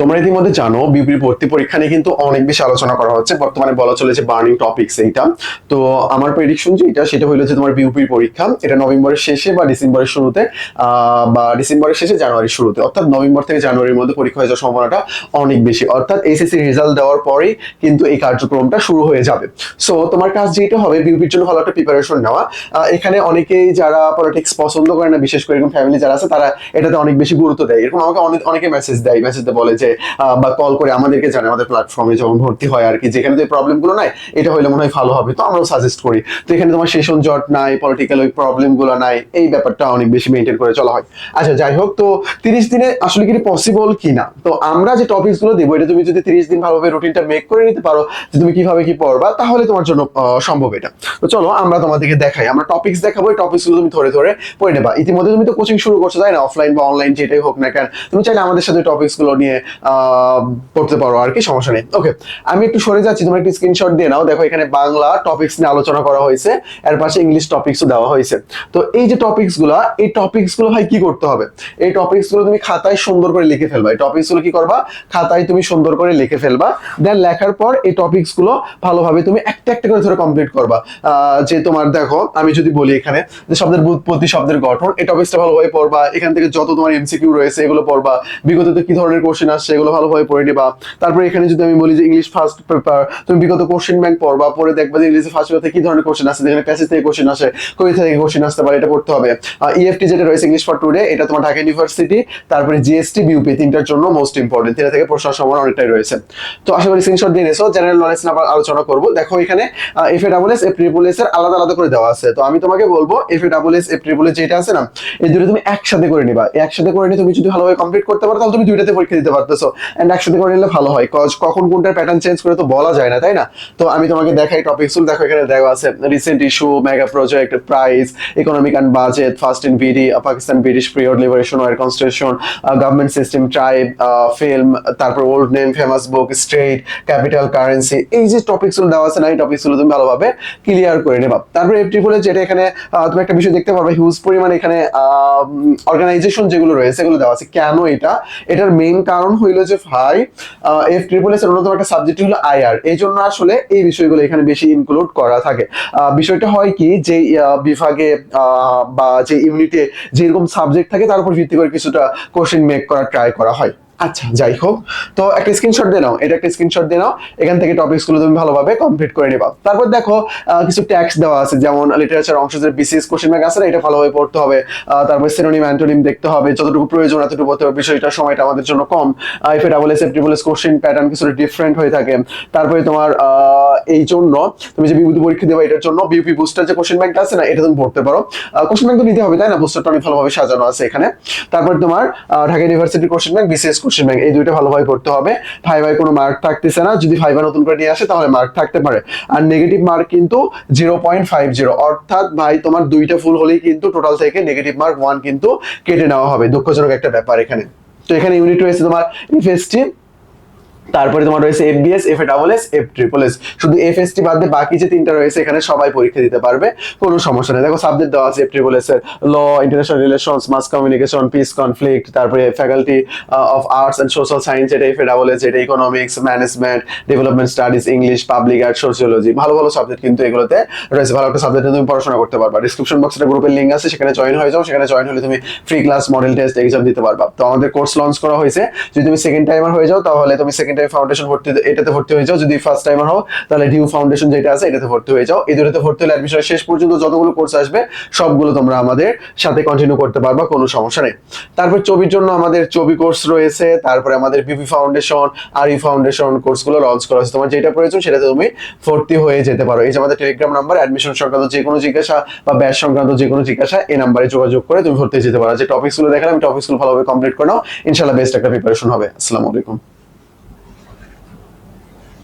তোমরা ইতিমধ্যে জানো বিউপি ভর্তি পরীক্ষা নিয়ে কিন্তু অনেক বেশি আলোচনা করা হচ্ছে। বর্তমানে বলা চলেছে বার্নিং টপিকস এইটা। তো আমার প্রেডিকশন যেটা সেটা হলো যে তোমার বিউপির পরীক্ষা, এটা নভেম্বরের শেষে বা ডিসেম্বরের শুরুতে বা ডিসেম্বরের শেষে জানুয়ারির শুরুতে। অর্থাৎ নভেম্বর থেকে জানুয়ারির মধ্যে পরীক্ষা হয়ে যাওয়ার সম্ভাবনাটা অনেক বেশি। অর্থাৎ এসএসসি রেজাল্ট দেওয়ার পরেই কিন্তু এই কার্যক্রমটা শুরু হয়ে যাবে। সো তোমার কাজ যেটা হবে বিউপির জন্য ভালো একটা প্রিপারেশন নেওয়া। এখানে অনেকেই যারা পলিটিক্স পছন্দ করে না, বিশেষ করে এরকম ফ্যামিলি যারা আছে, তারা এটাতে অনেক বেশি গুরুত্ব দেয়। এরকম আমাকে অনেক, অনেকে মেসেজ দেয়। মেসেজ বলে যে আহ, বা কল করে আমাদেরকে জানে আমাদের প্ল্যাটফর্মে যখন ভর্তি হয় আর কি যেখানে তো প্রবলেমগুলো নাই এটা হলে মনে হয় ভালো হবে তো আমরাও সাজেস্ট করি। তো এখানে তোমার সেশন জট নাই পলিটিক্যাল ওই প্রবলেমগুলো নাই এই ব্যাপারটা অনেক বেশি মেনটেন করে চলা হয়। আচ্ছা যাই হোক তো তিরিশ দিনে আসলে কি পসিবল কি না? তো আমরা যে টপিকসগুলো দেবো এটা তুমি যদি তিরিশ দিন ভালোভাবে রুটিনটা মেক করে নিতে পারো যে তুমি কীভাবে কি পড়বা তাহলে তোমার জন্য সম্ভব এটা। তো চলো আমরা তোমাদেরকে দেখাই। আমরা টপিকস দেখাবো এই টপিকসগুলো তুমি ধরে ধরে পড়ে নেবা। ইতিমধ্যে তুমি তো কোচিং শুরু করছ তাই না? অফলাইন বা অনলাইন যেটাই হোক না কেন তুমি চাইলে আমাদের সাথে টপিকসগুলো নিয়ে পড়তে পারো আর কি, সমস্যা নেই। ওকে আমি একটু সরে যাচ্ছি, তোমার একটু স্ক্রিনশট দিয়ে নাও। দেখো, এখানে বাংলা টপিকস নিয়ে আলোচনা করা হয়েছে, এর পাশে ইংলিশ টপিকসও দেওয়া হয়েছে। তো এই যে টপিকসগুলো, এই টপিকসগুলো ভাই কি করতে হবে? এই টপিকসগুলো তুমি খাতায় সুন্দর করে লিখে ফেলবা। এই টপিকসগুলো কি করবা? খাতায় তুমি সুন্দর করে লিখে ফেলবা। দেন লেখার পর এই টপিকসগুলো ভালোভাবে তুমি একটা একটা করে ধরে কমপ্লিট করবা। যে তোমার দেখো, আমি যদি বলি এখানে, যে শব্দের বুৎপত্তি, শব্দের গঠন, এই টপিকসটা ভালোভাবে পড়বা। এখান থেকে যত তোমার এমসিকিউ রয়েছে, এগুলো পড়বা। বিগততে কি ধরনের কোশ্চেন আসছে? এগুলো ভালোভাবে পড়ে নিবা। তারপরে এখানে যদি আমি বলি যে ইংলিশ ফার্স্ট পেপার তুমি বিগত কোশ্চেন ব্যাংক পড়বা পরে দেখবা যে ইংলিশে ফার্স্ট পেপারে কি ধরনের কোশ্চেন আসছে যেখানে প্যাসেজ থেকে কোশ্চেন আসে কবিতা থেকে কোশ্চেন আসতে পারে, এটা পড়তে হবে। ইএফটি যেটা রয়েছে ইংলিশ ফর টুডে এটা তোমার ঢাকা ইউনিভার্সিটি তারপরে জিএসটি বিউপি তিনটার জন্য মোস্ট ইম্পর্টেন্ট তিনটা থেকে প্রশ্ন সম্ভাবনা অনেকটাই রয়েছে। তো আশা করি স্ক্রিনশট দিয়ে নিয়েছো জেনারেল নলেজ আবার আলোচনা করব। দেখো এখানে F A double S F triple S এর আলাদা আলাদা করে দেওয়া আছে। তো আমি তোমাকে বলব F A double S F triple S যেটা আছে না, এই দুটো তুমি একসাথে করে নিবা। একসাথে করে নিয়ে তুমি যদি ভালোভাবে কমপ্লিট করতে পারো, তাহলে তুমি দুইটাতে পরীক্ষা দিতে পারতেছো এন্ড একসাথে করে নিলে ভালো হয়। কজ কখন কোনটার প্যাটার্ন চেঞ্জ করে তো বলা যায় না, তাই না? তো আমি তোমাকে দেখাই টপিকস দেখো, এখানে দেওয়া আছে recent issue mega project price economic and budget first in BD Pakistan British period liberation war constitution government system tribe film তারপর old name famous book strait capital currency এই যে টপিকসগুলো দেওয়া আছে, না, এই টপিকসগুলো তুমি ভালোভাবে ক্লিয়ার করে নেবা। তারপরে এফ ট্রিপল যেটা এখানে তুমি একটা বিষয় দেখতে পারবে হিউজ পরিমাণে এখানে অর্গানাইজেশন যেগুলো রয়েছে, এগুলো দেওয়া আছে। কেন এটা? এটার মেইন কারণ হইল যে ভাই এফ ট্রিপল এস এর অন্যতম একটা সাবজেক্ট হলো আইআর এই জন্য আসলে এই বিষয়গুলো এখানে বেশি ইনক্লুড করা থাকে। বিষয়টা হয় কি যে বিভাগে বা যে ইউনিটে যেরকম সাবজেক্ট থাকে, তার উপর ভিত্তি করে কিছুটা কোশ্চেন মেক করা ট্রাই করা হয়। আচ্ছা যাই হোক। তো একটা স্ক্রিনশট দিয়ে নাও, এটা একটা স্ক্রিনশট দিয়ে নাও। এখান থেকে টপিকসগুলো তুমি ভালোভাবে কমপ্লিট করে নেবা। তারপর দেখো কিছু ট্যাক্স দেওয়া আছে, যেমন লিটারেচার অংশ যে বিসিএস কোশ্চেন ব্যাংক আছে না, এটা ভালোভাবে পড়তে হবে। তারপর সিনোনিম অ্যান্টোনিম দেখতে হবে, যতটুকু প্রয়োজন, এতটুকু পড়তে হবে। বিষয়টা সময়টা আমাদের জন্য কম। F A double S F triple S question pattern কিছুটা ডিফারেন্ট হয়ে থাকে। তারপরে তোমার এই জন্য তুমি যে বিভূতি পরীক্ষা দেবে, এটার জন্য বিউপি বুস্টার যে কোশ্চেন ব্যাংক আছে না, এটা তুমি পড়তে পারো। কোশ্চেন ব্যাংক তো নিতে হবে, তাই না? বুস্টারটা অনেক ভালোভাবে সাজানো আছে এখানে। তারপর তোমার Dhaka university question bank BCS question bank এই দুইটা ভালোভাবে করতে হবে। ফাইভ কোনো মার্ক থাকতেছে না। যদি ফাইভ নতুন করে নিয়ে আসে, তাহলে মার্ক থাকতে পারে। আর নেগেটিভ মার্ক কিন্তু জিরো পয়েন্ট ফাইভ জিরো অর্থাৎ ভাই, তোমার দুইটা ফুল হলেই কিন্তু টোটাল থেকে নেগেটিভ মার্ক ওয়ান কিন্তু কেটে নেওয়া হবে। দুঃখজনক একটা ব্যাপার এখানে। তো এখানে ইউনিট রয়েছে তোমার ইফএসটি তারপরে তোমার রয়েছে FBS F A double S F triple S শুধু এফএসটি বাদ দিয়ে বাকি যে তিনটা রয়েছে এখানে সবাই পরীক্ষা দিতে পারবে, কোনো সমস্যা নেই। দেখো সাবজেক্ট দেওয়া আছে এফ ট্রিপল এস এর law international relations mass communication peace conflict তারপরে faculty of arts and social science এটা এফ এ ডাবল এস এটা economics management development studies English public art sociology ভালো ভালো সাবজেক্ট কিন্তু এগুলোতে রয়েছে। ভালো একটা সাবজেক্টে তুমি পড়াশোনা করতে পারবা। ডিসক্রিপশন বক্সে গ্রুপের লিঙ্ক আছে, সেখানে জয়েন হয়ে যাও। সেখানে জয়েন হলে তুমি free class model test exam দিতে পারবা। তো আমাদের কোর্স লঞ্চ করা হয়েছে। যদি তুমি সেকেন্ড টাইমার হয়ে যাও, তাহলে তুমি সেকেন্ড টাইম ফাউন্ডেশন ভর্তি এটাতে ভর্তি হয়ে যাও। যদি ফার্স্ট টাইমার হও, তাহলে ডিউ ফাউন্ডেশন যেটা আছে, এটাতে ভর্তি হয়ে যাও। এই দুটোতে ভর্তি হলে অ্যাডমিশন শেষ পর্যন্ত যতগুলো কোর্স আসবে, সবগুলো তোমরা আমাদের সাথে কন্টিনিউ করতে পারবা, কোনো সমস্যা নেই। তারপর ছবির জন্য আমাদের ছবি কোর্স রয়েছে, তারপরে আমাদের বিপি ফাউন্ডেশন আর ই ফাউন্ডেশন কোর্সগুলো লঞ্চ করা হয়েছে। তোমার যেটা প্রয়োজন, সেটাতে তুমি ভর্তি হয়ে যেতে পারো। এই যে আমাদের টেলিগ্রাম নাম্বার অ্যাডমিশন সংক্রান্ত যে কোনো জিজ্ঞাসা বা ব্যাচ সংক্রান্ত যে কোনো জিজ্ঞাসা, এই নাম্বারে যোগাযোগ করে তুমি ভর্তি হয়ে যেতে পারো। যে টপিকসগুলো দেখালাম টপিকসগুলো ভালোভাবে কমপ্লিট করে নাও। ইনশাল্লাহ বেস্ট একটা প্রিপারেশন হবে। আসসালামু আলাইকুম।